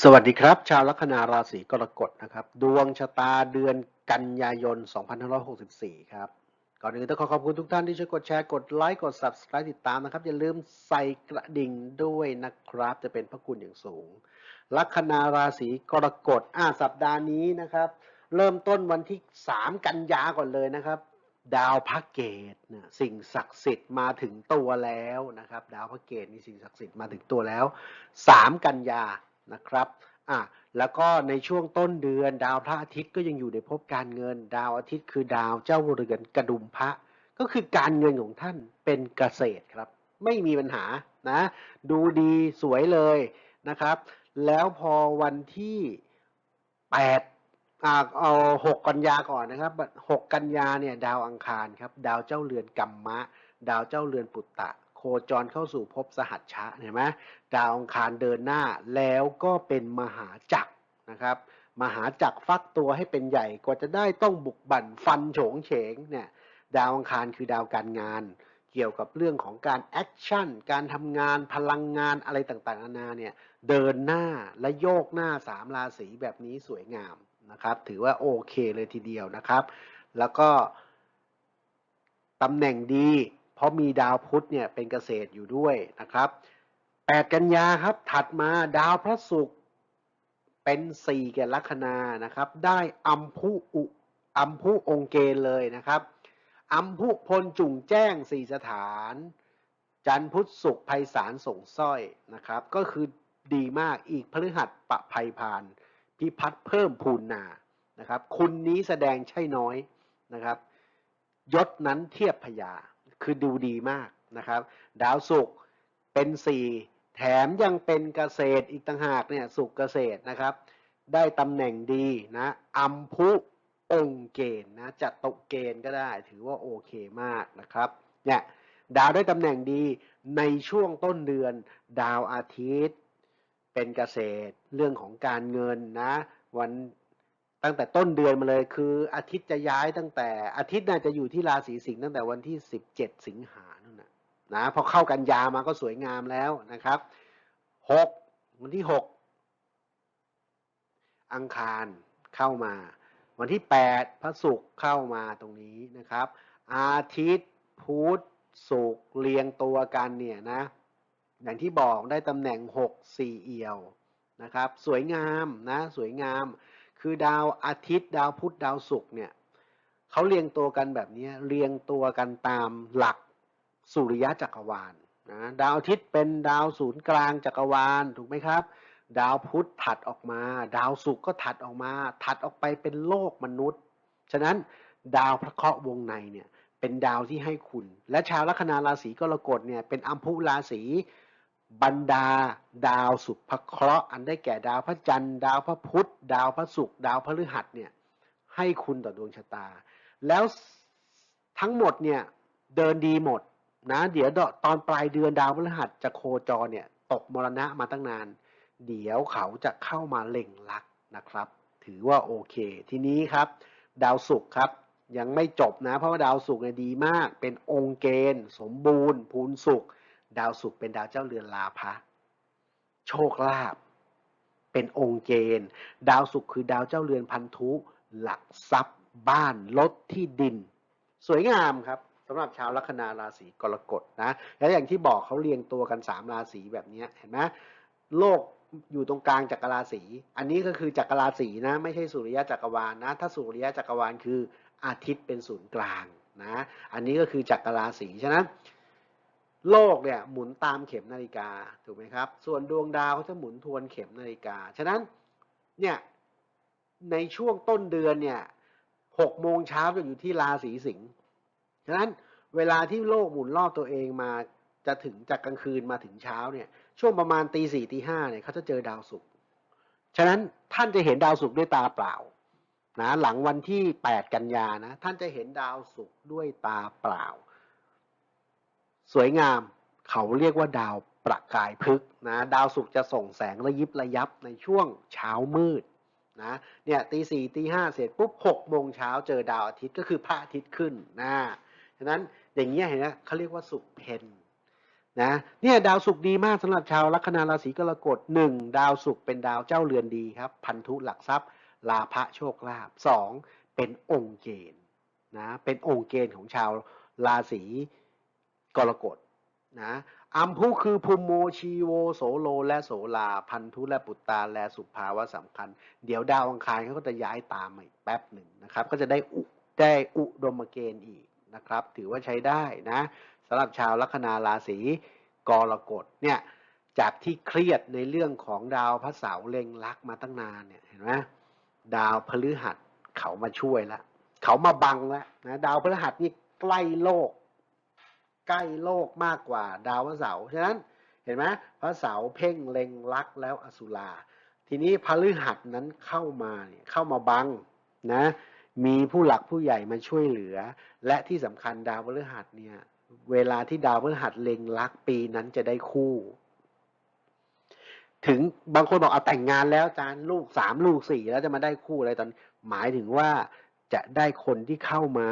สวัสดีครับ ชาวลัคนาราศีกรกฎนะครับ ดวงชะตาเดือนกันยายน 2564 ครับ ก่อนอื่นต้องขอขอบคุณทุกท่านที่ช่วยกดแชร์กดไลค์กด Subscribe ติดตามนะครับ อย่าลืมใส่กระดิ่งด้วยนะครับ จะเป็นพระคุณอย่างสูง ลัคนาราศีกรกฎอ่าสัปดาห์นี้นะครับ เริ่มต้นวันที่ 3 กันยาก่อนเลยนะครับ ดาวพระเกตนะสิ่งศักดิ์สิทธิ์มาถึงตัวแล้วนะครับ ดาวพระเกตนี่สิ่งศักดิ์สิทธิ์มาถึงตัวแล้ว 3 กันยานะครับอะแล้วก็ในช่วงต้นเดือน ดาวพระอาทิตย์ก็ยังอยู่ในภพการเงิน ดาวอาทิตย์คือดาวเจ้าเรือนกระดุมพระ ก็คือการเงินของท่านเป็นเกษตรครับ ไม่มีปัญหานะ ดูดีสวยเลยนะครับ แล้วพอวันที่ 8 เอาหกกันยาก่อนนะครับหกกันยาเนี่ยดาวอังคารครับ ดาวเจ้าเรือนกัมมะ ดาวเจ้าเรือนปุตตะ โคจรเข้าสู่ภพสหัชชะเห็นไหมดาวอังคารเดินหน้าแล้วก็เป็นมหาจักรนะครับ มหาจักรฟักตัวให้เป็นใหญ่กว่าจะได้ต้องบุกบั่นฟันโฉงเฉงเนี่ยดาวอังคารคือดาวการงาน เกี่ยวกับเรื่องของการแอคชั่นการทำงานพลังงานอะไรต่างๆนานาเนี่ยเดินหน้าและโยกหน้าสามราศีแบบนี้สวยงาม นะครับ ถือว่าโอเคเลยทีเดียวนะครับ แล้วก็ตำแหน่งดี เพราะมีดาวพุธเนี่ยเป็นเกษตรอยู่ด้วยนะครับ 8 กันยาครับถัดมาดาวพระศุกร์เป็น 4 แก่ลัคนานะครับ ได้อัมพุอุอัมพุองเกณเลยนะครับ อัมพุพลจุ่งแจ้งสีสถาน จันพุทธศุกร์ไพศาลส่งสร้อยนะครับ ก็คือดีมากอีกพฤหัสปะไพพาน พิพัฒน์เพิ่มพูนนานะครับ คุณนี้แสดงใช่น้อยนะครับ ยศนั้นเทียบพยาคือดูดีมากนะครับ ดาวศุกร์เป็นสี่แถมยังเป็นเกษตรอีกต่างหากเนี่ยสุกเกษตรนะครับ ได้ตำแหน่งดีนะอัมพุองเกณฑ์นะจัดตกเกณฑ์ก็ได้ ถือว่าโอเคมากนะครับเนี่ยดาวได้ตำแหน่งดีในช่วงต้นเดือน ดาวอาทิตย์ เป็นเกษตร เรื่องของการเงินนะ วันตั้งแต่ต้นเดือนมาเลยคืออาทิตย์จะย้ายตั้งแต่อาทิตย์น่าจะอยู่ที่ราศีสิงห์ตั้งแต่วันที่ 17 สิงหานั่นนะนะพอเข้ากันยามาก็สวยงามแล้วนะครับหกวันที่หกอังคารเข้ามา วันที่แปดพระศุกร์เข้ามาตรงนี้นะครับ อาทิตย์พุธศุกร์เรียงตัวกันเนี่ยนะ อย่างที่บอกได้ตำแหน่งหกสี่เอี่ยวนะครับ สวยงามนะสวยงาม คือดาวอาทิตย์ ดาวพุธดาวศุกร์เนี่ยเขาเรียงตัวกันแบบนี้เรียงตัวกันตามหลักสุริยะจักรวาลนะดาวอาทิตย์เป็นดาวศูนย์กลางจักรวาลถูกไหมครับ ดาวพุธถัดออกมา ดาวศุกร์ก็ถัดออกมา ถัดออกไปเป็นโลกมนุษย์ ฉะนั้นดาวพระเคราะห์วงในเนี่ยเป็นดาวที่ให้คุณ และชาวลัคนาราศีกรกฎเนี่ยเป็นอัมพุราศี บรรดาดาวสุภเคราะห์อันได้แก่ดาวพระจันทร์ดาวพระพุธดาวพระศุกร์ดาวพฤหัสเนี่ยให้คุณต่อดวงชะตา แล้วทั้งหมดเนี่ยเดินดีหมดนะเดี๋ยวตอนปลายเดือนดาวพฤหัสจะโคจรเนี่ยตกมรณะมาตั้งนาน เดี๋ยวเขาจะเข้ามาเล็งลักนะครับ ถือว่าโอเค ทีนี้ครับ ดาวศุกร์ครับยังไม่จบนะ เพราะว่าดาวศุกร์เนี่ยดีมาก เป็นองค์เกณฑ์ สมบูรณ์พูนศุกร์ ดาวศุกร์เป็นดาวเจ้าเรือนลาภะโชคลาภเป็นองค์เกณฑ์ ดาวศุกร์คือดาวเจ้าเรือนพันธุ หลักทรัพย์ บ้านรถที่ดิน สวยงามครับสำหรับชาวลัคนาราศีกรกฎนะแล้วอย่างที่บอกเขาเรียงตัวกันสามราศีแบบนี้เห็นไหมโลกอยู่ตรงกลางจักรราศี อันนี้ก็คือจักรราศีนะไม่ใช่สุริยะจักรวาลนะ ถ้าสุริยะจักรวาลคืออาทิตย์เป็นศูนย์กลางนะ อันนี้ก็คือจักรราศีฉะนั้น โลกเนี่ยหมุนตามเข็มนาฬิกาถูกไหมครับ ส่วนดวงดาวเขาจะหมุนทวนเข็มนาฬิกา ฉะนั้นเนี่ยในช่วงต้นเดือนเนี่ยหกโมงเช้าจะอยู่ที่ราศีสิงห์ ฉะนั้นเวลาที่โลกหมุนรอบตัวเองมาจะถึงจากกลางคืนมาถึงเช้าเนี่ยช่วงประมาณตีสี่ตีห้าเนี่ยเขาจะเจอดาวศุกร์ ฉะนั้นท่านจะเห็นดาวศุกร์ด้วยตาเปล่านะหลังวันที่แปดกันยานะท่านจะเห็นดาวศุกร์ด้วยตาเปล่า สวยงามเขาเรียกว่าดาวประกายพฤกษ์นะดาวศุกร์จะส่งแสงระยิบระยับในช่วงเช้ามืดนะเนี่ยตีสี่ตีห้าเสร็จปุ๊บหกโมงเช้าเจอดาวอาทิตย์ก็คือพระอาทิตย์ขึ้นนะฉะนั้นอย่างเงี้ยเห็นไหมเขาเรียกว่าสุขเพนนะเนี่ยดาวศุกร์ดีมากสำหรับชาวลัคนาราศีกรกฎหนึ่งดาวศุกร์เป็นดาวเจ้าเรือนดีครับ พันธุหลักทรัพย์ ลาภโชคลาภสองเป็นองค์เกณฑ์นะเป็นองค์เกณฑ์ของชาวราศี กรกฎนะอัมพุคือภูมิโมชีโวโสโล และโสลา พันธุและปุตตา และสุภาวะสำคัญ เดี๋ยวดาวอังคารเขาก็จะย้ายตามมาอีกแป๊บหนึ่งนะครับ ก็จะได้อุได้อุดมเกณฑ์อีกนะครับ ถือว่าใช้ได้นะสำหรับชาวลัคนาราศีกรกฎเนี่ยจากที่เครียดในเรื่องของดาวพระเสาร์เล็งลักมาตั้งนานเนี่ยเห็นไหมดาวพฤหัสเขามาช่วยแล้วเขามาบังแล้วนะดาวพฤหัสนี่ใกล้โลก ใกล้โลกมากกว่าดาวพระเสาร์ฉะนั้นเห็นไหมพระเสาร์เพ่งเล็งลักแล้วอสุรา ทีนี้พฤหัสนั้นเข้ามาเนี่ยเข้ามาบังนะมีผู้หลักผู้ใหญ่มาช่วยเหลือ และที่สำคัญดาวพฤหัสเนี่ยเวลาที่ดาวพฤหัสเล็งลักปีนั้นจะได้คู่ ถึงบางคนบอกเอาแต่งงานแล้วจารย์ลูกสามลูกสี่แล้วจะมาได้คู่อะไรตอนหมายถึงว่าจะได้คนที่เข้ามา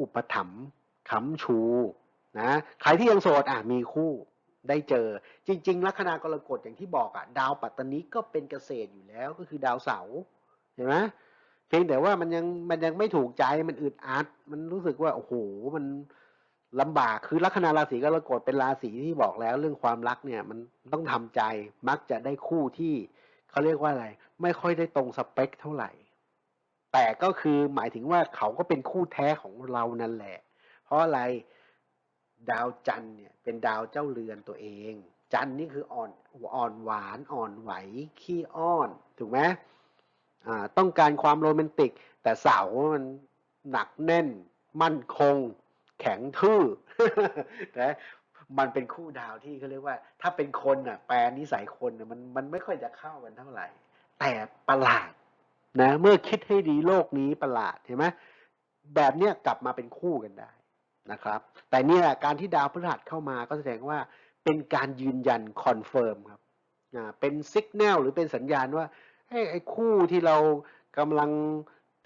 อุปถัมภ์ค้ำชู นะใครที่ยังโสดอะมีคู่ได้เจอ จริง ๆ ลัคนากรกฎอย่างที่บอกอะดาวปัตตานีก็เป็นเกษตรอยู่แล้วก็คือดาวเสาร์เห็นไหมเพียงแต่ว่ามันยังมันยังไม่ถูกใจมันอึดอัด มันรู้สึกว่าโอ้โหมันลำบากคือลัคนาราศีกรกฎเป็นราศีที่บอกแล้ว เรื่องความรักเนี่ยมันต้องทำใจมักจะได้คู่ที่เขาเรียกว่าอะไร ไม่ค่อยได้ตรงสเปคเท่าไหร่ แต่ก็คือหมายถึงว่าเขาก็เป็นคู่แท้ของเรานั่นแหละ เพราะอะไร ดาวจันเนี่ยเป็นดาวเจ้าเรือนตัวเอง จันนี่คืออ่อนอ่อนหวานอ่อนไหวขี้อ้อนถูกไหมต้องการความโรแมนติก แต่เสาร์มันหนักแน่น มั่นคง แข็งทื่อนะมันเป็นคู่ดาวที่เขาเรียกว่า ถ้าเป็นคนอะแปลนิสัยคนอะมันมันไม่ค่อยจะเข้ากันเท่าไหร่ แต่ประหลาดนะเมื่อคิดให้ดีโลกนี้ประหลาดเห็นไหมแบบเนี้ยกลับมาเป็นคู่กันได้ นะครับ แต่เนี่ยการที่ดาวพฤหัสเข้ามาก็แสดงว่าเป็นการยืนยันคอนเฟิร์มครับเป็นสัญญาณหรือเป็นสัญญาณว่าไอ้ไอ้คู่ที่เรากำลัง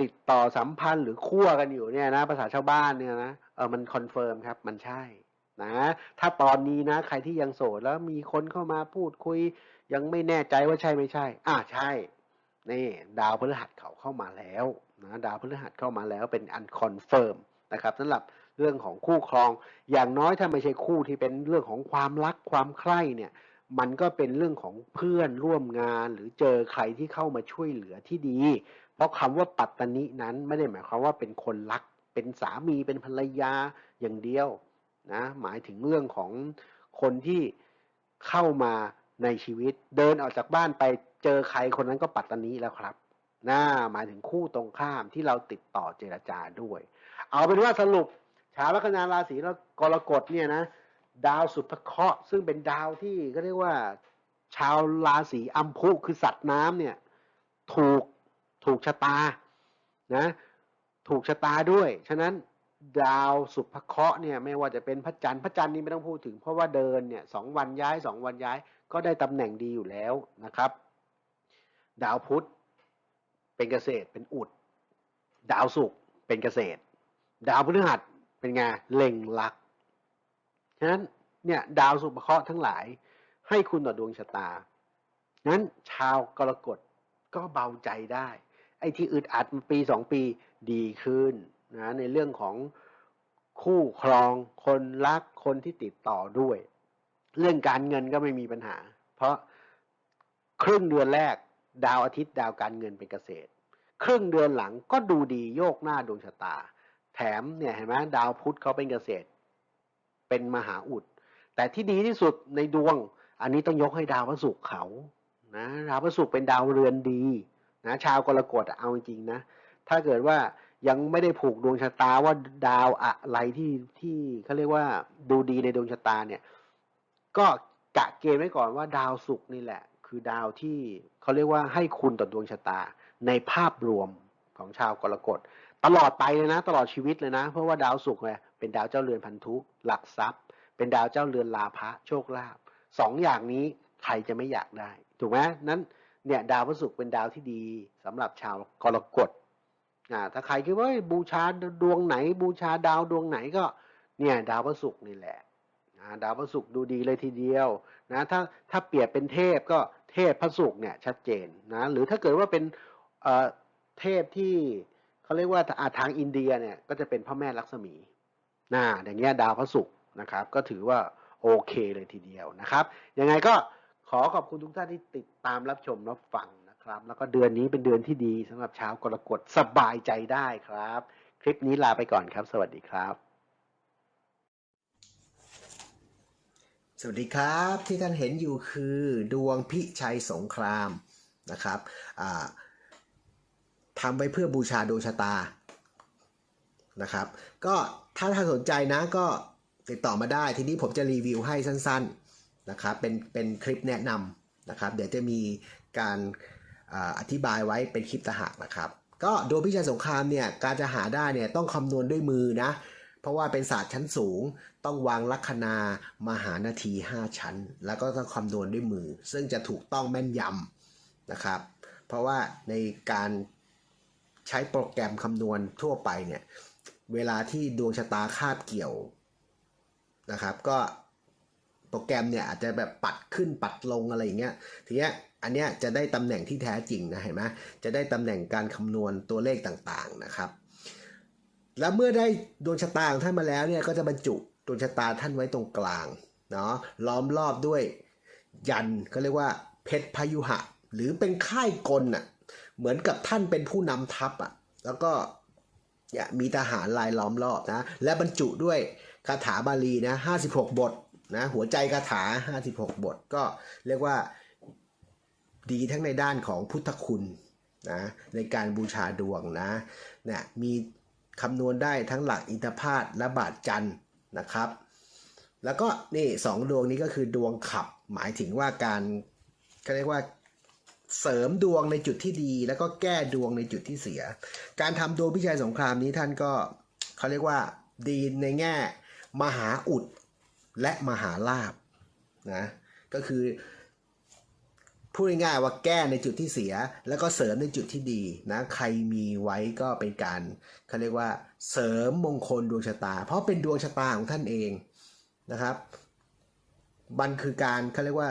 ติดต่อสัมพันธ์หรือคั่วกันอยู่เนี่ยนะภาษาชาวบ้านเนี่ยนะเออมันคอนเฟิร์มครับมันใช่นะถ้าตอนนี้นะใครที่ยังโสดแล้วมีคนเข้ามาพูดคุย ยังไม่แน่ใจว่าใช่ไม่ใช่ อ่าใช่นี่ดาวพฤหัสเขาเข้ามาแล้วนะดาวพฤหัสเข้ามาแล้วเป็นอันคอนเฟิร์มนะครับสำหรับ เรื่องของคู่ครอง อย่างน้อยถ้าไม่ใช่คู่ที่เป็นเรื่องของความรักความใคร่เนี่ย มันก็เป็นเรื่องของเพื่อนร่วมงานหรือเจอใครที่เข้ามาช่วยเหลือที่ดี เพราะคำว่าปัตตานินั้นไม่ได้หมายความว่าเป็นคนรัก เป็นสามีเป็นภรรยาอย่างเดียวนะหมายถึงเรื่องของคนที่เข้ามาในชีวิต เดินออกจากบ้านไปเจอใครคนนั้นก็ปัตตานีแล้วครับน่าหมายถึงคู่ตรงข้ามที่เราติดต่อเจรจาด้วย เอาเป็นว่าสรุป ชาวลัคนาราศีแล้วกรกฎเนี่ยนะดาวสุภเคราะห์ซึ่งเป็นดาวที่ก็เรียกว่า ชาวราศีอัมพุคือสัตว์น้ำเนี่ยถูกถูกชะตานะถูกชะตาด้วย ฉะนั้นดาวสุภเคราะห์เนี่ยไม่ว่าจะเป็นพระจันทร์พระจันทร์นี่ไม่ต้องพูดถึง เพราะว่าเดินเนี่ยสองวันย้ายสองวันย้ายก็ได้ตำแหน่งดีอยู่แล้วนะครับ ดาวพุธเป็นเกษตรเป็นอุด ดาวศุกร์เป็นเกษตร ดาวพฤหัส เป็นไงเล็งลักฉะนั้นเนี่ยดาวสุภเคราะห์ทั้งหลายให้คุณต่อดวงชะตานั้นชาวกรกฎก็เบาใจได้ ไอ้ที่อึดอัดมาปีสองปีดีขึ้นนะในเรื่องของคู่ครอง คนรักคนที่ติดต่อด้วย เรื่องการเงินก็ไม่มีปัญหา เพราะครึ่งเดือนแรก ดาวอาทิตย์ดาวการเงินเป็นเกษตร ครึ่งเดือนหลังก็ดูดีโยกหน้าดวงชะตา แถมเนี่ยเห็นไหมดาวพุธเขาเป็นเกษตร เป็นมหาอุด แต่ที่ดีที่สุดในดวง อันนี้ต้องยกให้ดาวพระศุกร์เขานะดาวพระศุกร์เป็นดาวเรือนดีนะชาวกรกฎเอาจริงๆนะ ถ้าเกิดว่ายังไม่ได้ผูกดวงชะตาว่าดาวอะไรที่ที่เขาเรียกว่าดูดีในดวงชะตาเนี่ย ก็กะเกณฑ์ไว้ก่อนว่าดาวศุกร์นี่แหละ คือดาวที่เขาเรียกว่าให้คุณต่อดวงชะตาในภาพรวมของชาวกรกฎ ตลอดไปเลยนะ ตลอดชีวิตเลยนะ เพราะว่าดาวศุกร์เนี่ยเป็นดาวเจ้าเรือนพันธุหลักทรัพย์ เป็นดาวเจ้าเรือนลาภะโชคลาภสองอย่างนี้ใครจะไม่อยากได้ ถูกไหมนั้นเนี่ยดาวพฤศุกร์เป็นดาวที่ดีสำหรับชาวกรกฎอ่าถ้าใครคิดว่าบูชาดวงไหน บูชาดาวดวงไหนก็เนี่ยดาวพระศุกร์นี่แหละดาวพระศุกร์ดูดีเลยทีเดียวนะถ้าถ้าเปรียบเป็นเทพก็เทพพระศุกร์เนี่ยชัดเจนนะหรือถ้าเกิดว่าเป็นเอ่อเทพที่ เขาเรียกว่าอาทางอินเดียเนี่ยก็จะเป็นพระแม่ลักษมีนะอย่างเงี้ยดาวพระศุกร์นะครับ ก็ถือว่าโอเคเลยทีเดียวนะครับ ยังไงก็ขอขอบคุณทุกท่านที่ติดตามรับชมรับฟังนะครับ แล้วก็เดือนนี้เป็นเดือนที่ดีสำหรับชาวกรกฎสบายใจได้ครับ คลิปนี้ลาไปก่อนครับ สวัสดีครับ สวัสดีครับที่ท่านเห็นอยู่คือดวงพิชัยสงครามนะครับอ่า ทำไว้เพื่อบูชาดวงชะตานะครับ ก็ถ้าท่านสนใจนะก็ติดต่อมาได้ ทีนี้ผมจะรีวิวให้สั้นๆนะครับเป็นเป็นคลิปแนะนำนะครับ เดี๋ยวจะมีการอาอธิบายไว้เป็นคลิปตะหากนะครับ ก็ดวงพิชัยสงครามเนี่ยการจะหาได้เนี่ยต้องคำนวณด้วยมือนะ เพราะว่าเป็นศาสตร์ชั้นสูง ต้องวางลัคนามหานาที 5 ชั้น แล้วก็ต้องคำนวณด้วยมือ ซึ่งจะถูกต้องแม่นยำนะครับ เพราะว่าในการ ใช้โปรแกรมคำนวณทั่วไปเนี่ย เวลาที่ดวงชะตาคาบเกี่ยวนะครับ ก็โปรแกรมเนี่ยอาจจะแบบปัดขึ้นปัดลงอะไรอย่างเงี้ย ทีเนี้ยอันเนี้ยจะได้ตำแหน่งที่แท้จริงนะเห็นไหมจะได้ตำแหน่งการคำนวณตัวเลขต่างๆนะครับ แล้วเมื่อได้ดวงชะตาของท่านมาแล้วเนี่ยก็จะบรรจุดวงชะตาท่านไว้ตรงกลางเนาะล้อมรอบด้วยยันเขาเรียกว่าเพชรพยุหะ หรือเป็นค่ายกลน่ะ เหมือนกับท่านเป็นผู้นำทัพอะแล้วก็ยมีทหารลายล้อมรอบนะ และบรรจุด้วยคาถาบาลีนะ56 บทนะหัวใจคาถา 56 บท ก็เรียกว่าดีทั้งในด้านของพุทธคุณนะในการบูชาดวงนะเนี่ยมีคำนวณได้ทั้งหลักอินทพาตและบาทจันนะครับ แล้วก็นี่สองดวงนี้ก็คือดวงขับหมายถึงว่าการเขาเรียกว่า เสริมดวงในจุดที่ดี แล้วก็แก้ดวงในจุดที่เสีย การทำดวงพิชัยสงครามนี้ท่านก็เขาเรียกว่าดีในแง่ มหาอุดและมหาลาบนะก็คือพูดง่ายๆว่าแก้ในจุดที่เสีย แล้วก็เสริมในจุดที่ดีนะใครมีไว้ก็เป็นการเขาเรียกว่าเสริมมงคลดวงชะตา เพราะเป็นดวงชะตาของท่านเองนะครับมันคือการเขาเรียกว่า